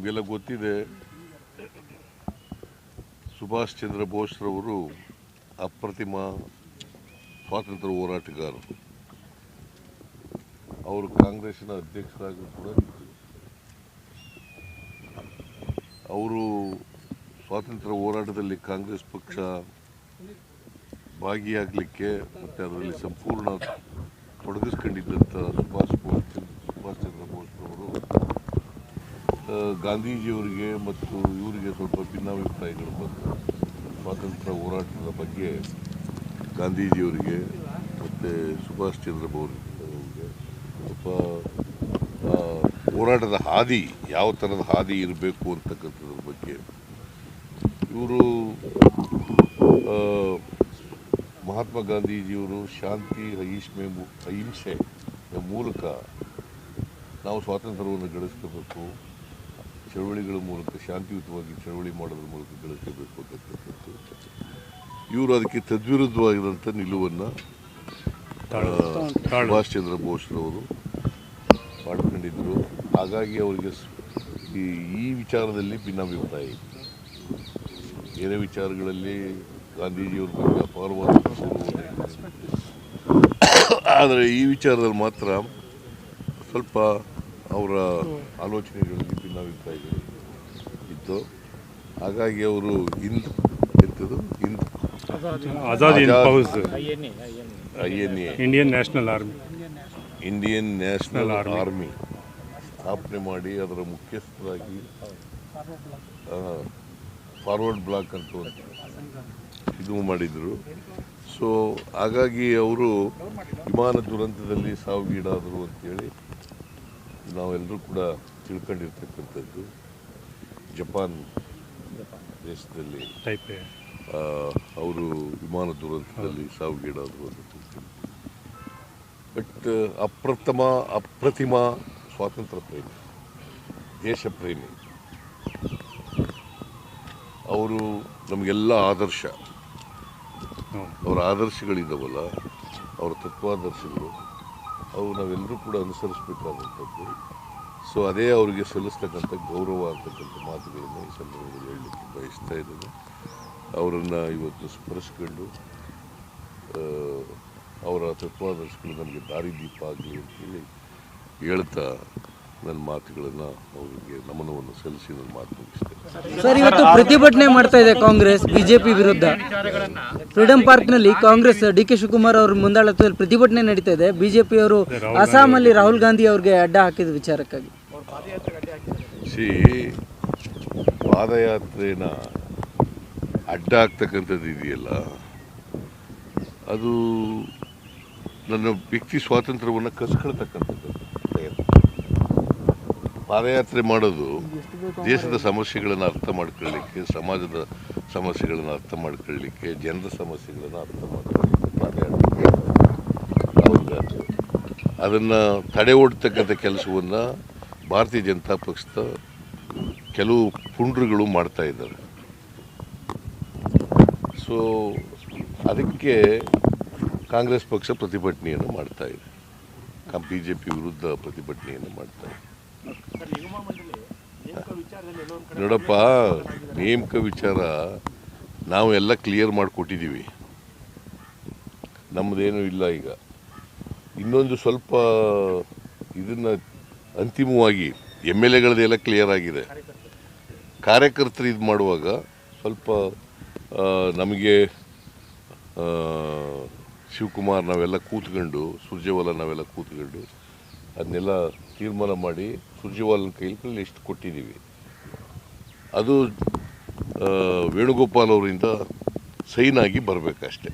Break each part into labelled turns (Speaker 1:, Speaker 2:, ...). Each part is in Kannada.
Speaker 1: ನಿಮಗೆಲ್ಲ ಗೊತ್ತಿದೆ, ಸುಭಾಷ್ ಚಂದ್ರ ಬೋಸ್ರವರು ಅಪ್ರತಿಮ ಸ್ವಾತಂತ್ರ್ಯ ಹೋರಾಟಗಾರರು. ಅವರು ಕಾಂಗ್ರೆಸ್ನ ಅಧ್ಯಕ್ಷರಾಗಿ ಕೂಡ ಅವರು ಸ್ವಾತಂತ್ರ್ಯ ಹೋರಾಟದಲ್ಲಿ ಕಾಂಗ್ರೆಸ್ ಪಕ್ಷ ಭಾಗಿಯಾಗಲಿಕ್ಕೆ ಮತ್ತು ಅದರಲ್ಲಿ ಸಂಪೂರ್ಣ ತೊಡಗಿಸ್ಕೊಂಡಿದ್ದಂಥ ಸುಭಾಷ್ ಬೋಸ್, ಸುಭಾಷ್ ಚಂದ್ರ ಬೋಸ್ರವರು ಗಾಂಧೀಜಿಯವರಿಗೆ ಮತ್ತು ಇವರಿಗೆ ಸ್ವಲ್ಪ ಭಿನ್ನಾಭಿಪ್ರಾಯಗಳು ಬಂತು ಸ್ವಾತಂತ್ರ್ಯ ಹೋರಾಟದ ಬಗ್ಗೆ ಗಾಂಧೀಜಿಯವರಿಗೆ ಮತ್ತು ಸುಭಾಷ್ ಚಂದ್ರ ಬೋಸ್ ಅವರಿಗೆ ಸ್ವಲ್ಪ ಹೋರಾಟದ ಹಾದಿ, ಯಾವ ಥರದ ಹಾದಿ ಇರಬೇಕು ಅಂತಕ್ಕಂಥದ್ರ ಬಗ್ಗೆ. ಇವರು ಮಹಾತ್ಮ ಗಾಂಧೀಜಿಯವರು ಶಾಂತಿ ಅಹಿಷ್ಮೆ ಅಹಿಂಸೆ ಮೂಲಕ ನಾವು ಸ್ವಾತಂತ್ರ್ಯವನ್ನು ಗಳಿಸ್ಕೋಬೇಕು. ಚಳವಳಿಗಳ ಮೂಲಕ, ಶಾಂತಿಯುತವಾಗಿ ಚಳವಳಿ ಮಾಡೋದ್ರ ಮೂಲಕ ಗಳಿಸಬೇಕು ಅಂತಕ್ಕಂಥದ್ದು. ಇವರು ಅದಕ್ಕೆ ತದ್ವಿರುದ್ಧವಾಗಿರುವಂಥ ನಿಲುವನ್ನು ಸುಭಾಷ್ ಚಂದ್ರ ಬೋಸ್ರವರು ಮಾಡ್ಕೊಂಡಿದ್ದರು ಹಾಗಾಗಿ ಅವರಿಗೆ ಈ ಈ ವಿಚಾರದಲ್ಲಿ ಭಿನ್ನಾಭಿಪ್ರಾಯ ಇತ್ತು ಬೇರೆ ವಿಚಾರಗಳಲ್ಲಿ ಗಾಂಧೀಜಿಯವ್ರ ಬಗ್ಗೆ ಅಪಾರವಾದ ಆದರೆ ಈ ವಿಚಾರದಲ್ಲಿ ಮಾತ್ರ ಸ್ವಲ್ಪ ಅವರ ಆಲೋಚನೆಗಳಲ್ಲಿ ಭಿನ್ನಾಭಿಪ್ರಾಯಗಳು ಇತ್ತು ಹಾಗಾಗಿ ಅವರು Hind ಎತ್ತದು Hind.
Speaker 2: Azad
Speaker 1: I N A
Speaker 2: Indian national army.
Speaker 1: Indian national
Speaker 2: army.
Speaker 1: Army. ಸ್ಥಾಪನೆ ಮಾಡಿ ಅದರ ಮುಖ್ಯಸ್ಥರಾಗಿ ಫಾರ್ವರ್ಡ್ ಬ್ಲಾಕ್ ಅಂತ ಇದು ಮಾಡಿದರು. ಸೊ ಹಾಗಾಗಿ ಅವರು ವಿಮಾನ ದುರಂತದಲ್ಲಿ ಸಾವಿಗೀಡಾದರು ಅಂತೇಳಿ ನಾವೆಲ್ಲರೂ ಕೂಡ ತಿಳ್ಕೊಂಡಿರ್ತಕ್ಕಂಥದ್ದು ಜಪಾನ್ ದೇಶದಲ್ಲಿ
Speaker 2: ಟೈಪ್
Speaker 1: ಅವರು ವಿಮಾನ ದುರಂತದಲ್ಲಿ ಸಾವುಗೀಡಾದರು ಅಂತ ತಿಳ್ಕೊಂಡು ಬಟ್ ಅಪ್ರಥಮ ಅಪ್ರತಿಮ ಸ್ವಾತಂತ್ರ್ಯ ಪ್ರೇಮಿ ದೇಶ ಪ್ರೇಮಿ. ಅವರು ನಮಗೆಲ್ಲ ಆದರ್ಶ. ಅವರ ಆದರ್ಶಗಳಿದ್ದಾವಲ್ಲ ಅವರ ತತ್ವಾದರ್ಶಗಳು ಅವು ನಾವೆಲ್ಲರೂ ಕೂಡ ಅನುಸರಿಸಬೇಕಾದಂಥದ್ದು. ಸೊ ಅದೇ ಅವರಿಗೆ ಸಲ್ಲಿಸ್ತಕ್ಕಂಥ ಗೌರವ ಅಂತಕ್ಕಂಥ ಮಾತುಗಳನ್ನು ಈ ಸಂದರ್ಭದಲ್ಲಿ ಹೇಳಲಿಕ್ಕೆ ಬಯಸ್ತಾ ಇದ್ದೇನೆ. ಅವರನ್ನು ಇವತ್ತು ಸ್ಮರಿಸ್ಕೊಂಡು ಅವರ ತತ್ವಾದರ್ಶಗಳು ನಮಗೆ ದಾರಿದೀಪ ಆಗಲಿ ಅಂತೇಳಿ ಹೇಳ್ತಾ ನನ್ನ ಮಾತುಗಳನ್ನು ಅವರಿಗೆ ನಮನವನ್ನು ಸಲ್ಲಿಸಿ ನನ್ನ ಮಾತು ಮುಗಿಸ್ತೇನೆ.
Speaker 3: ಸರ್, ಇವತ್ತು ಪ್ರತಿಭಟನೆ ಮಾಡ್ತಾ ಇದೆ ಕಾಂಗ್ರೆಸ್, ಬಿಜೆಪಿ ವಿರುದ್ಧ. ಫ್ರೀಡಂ ಪಾರ್ಕ್ನಲ್ಲಿ ಕಾಂಗ್ರೆಸ್ ಡಿ ಕೆ ಶಿವಕುಮಾರ್ ಅವ್ರ ಮುಂದಾಳತ್ವದಲ್ಲಿ ಪ್ರತಿಭಟನೆ ನಡೀತಾ ಇದೆ. ಬಿಜೆಪಿಯವರು ಅಸ್ಸಾಮಲ್ಲಿ ರಾಹುಲ್ ಗಾಂಧಿ ಅವ್ರಿಗೆ ಅಡ್ಡ ಹಾಕಿದ ವಿಚಾರಕ್ಕಾಗಿ.
Speaker 1: ಸಿ ಪಾದಯಾತ್ರೆನ ಅಡ್ಡ ಆಗ್ತಕ್ಕಂಥದ್ದು ಇದೆಯಲ್ಲ, ಅದು ನನ್ನ ವ್ಯಕ್ತಿ ಸ್ವಾತಂತ್ರ್ಯವನ್ನು ಕಸ್ಕೊಳ್ತಕ್ಕಂಥದ್ದು. ಪಾದಯಾತ್ರೆ ಮಾಡೋದು ದೇಶದ ಸಮಸ್ಯೆಗಳನ್ನು ಅರ್ಥ ಮಾಡ್ಕೊಳ್ಳಿಕ್ಕೆ, ಸಮಾಜದ ಸಮಸ್ಯೆಗಳನ್ನು ಅರ್ಥ ಮಾಡ್ಕೊಳ್ಳಿಕ್ಕೆ, ಜನರ ಸಮಸ್ಯೆಗಳನ್ನು ಅರ್ಥ ಮಾಡ್ಕೊಳ್ಳಿಕ್ಕೆ ಪಾದಯಾತ್ರೆ ಅದನ್ನು ತಡೆ ಓಡ್ತಕ್ಕಂಥ ಕೆಲಸವನ್ನು ಭಾರತೀಯ ಜನತಾ ಪಕ್ಷದ ಕೆಲವು ಪುಂಡ್ರುಗಳು ಮಾಡ್ತಾ ಇದ್ದಾರೆ. ಸೊ ಅದಕ್ಕೆ ಕಾಂಗ್ರೆಸ್ ಪಕ್ಷ ಪ್ರತಿಭಟನೆಯನ್ನು ಮಾಡ್ತಾ ಇದೆ. ಬಿ ಜೆ ಪಿ ವಿರುದ್ಧ ಪ್ರತಿಭಟನೆಯನ್ನು ಮಾಡ್ತಾ ಇದೆ. ನೋಡಪ್ಪ, ನೇಮಕ ವಿಚಾರ ನಾವು ಎಲ್ಲ ಕ್ಲಿಯರ್ ಮಾಡಿಕೊಟ್ಟಿದ್ದೀವಿ. ನಮ್ಮದೇನೂ ಇಲ್ಲ ಈಗ. ಇನ್ನೊಂದು ಸ್ವಲ್ಪ ಇದನ್ನು ಅಂತಿಮವಾಗಿ ಎಂ ಎಲ್ ಎಗಳದೆಲ್ಲ ಕ್ಲಿಯರ್ ಆಗಿದೆ. ಕಾರ್ಯಕರ್ತರು ಇದು ಮಾಡುವಾಗ ಸ್ವಲ್ಪ ನಮಗೆ ಶಿವಕುಮಾರ್ ನಾವೆಲ್ಲ ಕೂತ್ಕೊಂಡು, ಸುರ್ಜೇವಾಲ ನಾವೆಲ್ಲ ಕೂತ್ಕೊಂಡು ಅದನ್ನೆಲ್ಲ ತೀರ್ಮಾನ ಮಾಡಿ ಸುರ್ಜೇವಾಲನ ಕೈಲಿ ಲಿಸ್ಟ್ ಕೊಟ್ಟಿದ್ದೀವಿ. ಅದು ವೇಣುಗೋಪಾಲ್ ಅವರಿಂದ ಸೈನ್ ಆಗಿ ಬರಬೇಕಷ್ಟೇ.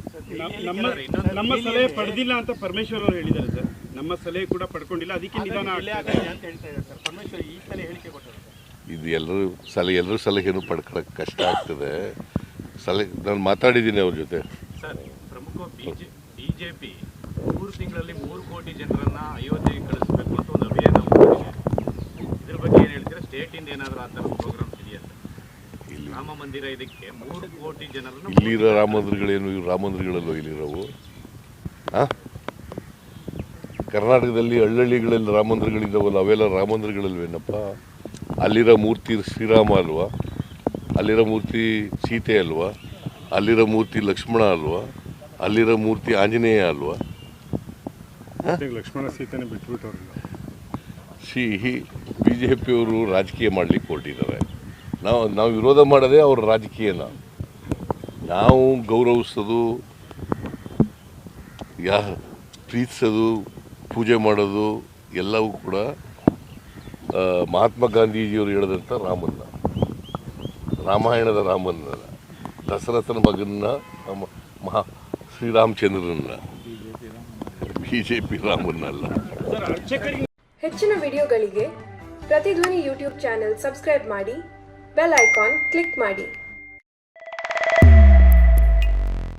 Speaker 4: ನಮ್ಮ ಸಲಹೆ ಪಡೆದಿಲ್ಲ ಅಂತ ಪರಮೇಶ್ವರ್ ಅವರು ಹೇಳಿದ್ದಾರೆ ಸರ್. ನಮ್ಮ ಸಲಹೆ ಕೂಡ ಪಡ್ಕೊಂಡಿಲ್ಲ. ಅದಕ್ಕೆ ನಿಧಾನ ಹೇಳಿಕೆ ಕೊಟ್ಟಾರೆ
Speaker 1: ಇದು ಎಲ್ಲರೂ ಸಲಹೆ ಎಲ್ಲರೂ ಸಲಹೆನೂ ಪಡ್ಕೊಳಕ್ಕೆ ಕಷ್ಟ ಆಗ್ತದೆ. ಸಲಹೆ ನಾನು ಮಾತಾಡಿದ್ದೀನಿ ಅವ್ರ ಜೊತೆ.
Speaker 5: ಸರ್ ಪ್ರಮುಖ ಬಿಜೆಪಿ ಮೂರು ತಿಂಗಳಲ್ಲಿ ಮೂರು ಕೋಟಿ ಜನರನ್ನ ಅಯೋಧ್ಯೆಗೆ ಕಳಿಸಬೇಕು ಅಂತ ಒಂದು ಅಭಿಯಾನ ಮಾಡಿದೆ ಇದ್ರ ಬಗ್ಗೆ ಏನು ಹೇಳ್ತೀರಾ? ಸ್ಟೇಟ್ ಇಂದ ಏನಾದರೂ ಆ ಥರ ಪ್ರೋಗ್ರಾಮ್ಸ್ ಇದೆಯಾ ಸರ್?
Speaker 1: ಇಲ್ಲಿ.
Speaker 5: ರಾಮ ಮಂದಿರ ಇದಕ್ಕೆ ಮೂರು ಕೋಟಿ ಜನರನ್ನು
Speaker 1: ಇಲ್ಲಿರೋ ರಾಮ ಮಂದಿರಗಳೇನು ಇವು ರಾಮ ಮಂದಿರಗಳಲ್ಲೂ ಇಲ್ಲಿರೋವು? ಆ? ಕರ್ನಾಟಕದಲ್ಲಿ ಹಳ್ಳಹಳ್ಳಿಗಳಲ್ಲಿ ರಾಮ ಮಂದಿರಗಳಿದ್ದಾವಲ್ಲ ಅವೆಲ್ಲ ರಾಮ ಮಂದಿರಗಳಲ್ವೇನಪ್ಪ? ಅಲ್ಲಿರೋ ಮೂರ್ತಿ ಶ್ರೀರಾಮ ಅಲ್ವಾ? ಅಲ್ಲಿರೋ ಮೂರ್ತಿ ಸೀತೆ ಅಲ್ವಾ? ಅಲ್ಲಿರೋ ಮೂರ್ತಿ ಲಕ್ಷ್ಮಣ ಅಲ್ವಾ? ಅಲ್ಲಿರೋ ಮೂರ್ತಿ ಆಂಜನೇಯ ಅಲ್ವಾ?
Speaker 2: ಲಕ್ಷ್ಮಣ ಸೀತೆನೇ ಬಿಟ್ಬಿಟ್ಟವ್ರಲ್ಲ
Speaker 1: ಸಿ ಬಿ ಜೆ ಪಿಯವರು ರಾಜಕೀಯ ಮಾಡಲಿಕ್ಕೆ ಹೊರಟಿದ್ದಾರೆ. ನಾವು ನಾವು ವಿರೋಧ ಮಾಡೋದೇ ಅವ್ರ ರಾಜಕೀಯನ. ನಾವು ಗೌರವಿಸೋದು ಯಾ ಪ್ರೀತಿಸೋದು ಪೂಜೆ ಮಾಡೋದು ಎಲ್ಲವೂ ಕೂಡ ಮಹಾತ್ಮ ಗಾಂಧೀಜಿಯವರು ಹೇಳಿದಂಥ ರಾಮನ್ನ. ರಾಮಾಯಣದ ರಾಮನ್ನ. ದಸರಥನ ಮಗನ್ನ ಮಹಾ ಶ್ರೀರಾಮಚಂದ್ರನ್ನ. ಬಿ ಜೆ ಪಿ ರಾಮನ್ನಲ್ಲ
Speaker 6: ಹೆಚ್ಚಿನ ವಿಡಿಯೋಗಳಿಗೆ ಪ್ರತಿಧ್ವನಿ ಯೂಟ್ಯೂಬ್ ಚಾನೆಲ್ ಸಬ್ಸ್ಕ್ರೈಬ್ ಮಾಡಿ, ಬೆಲ್ ಐಕಾನ್ ಕ್ಲಿಕ್ ಮಾಡಿ.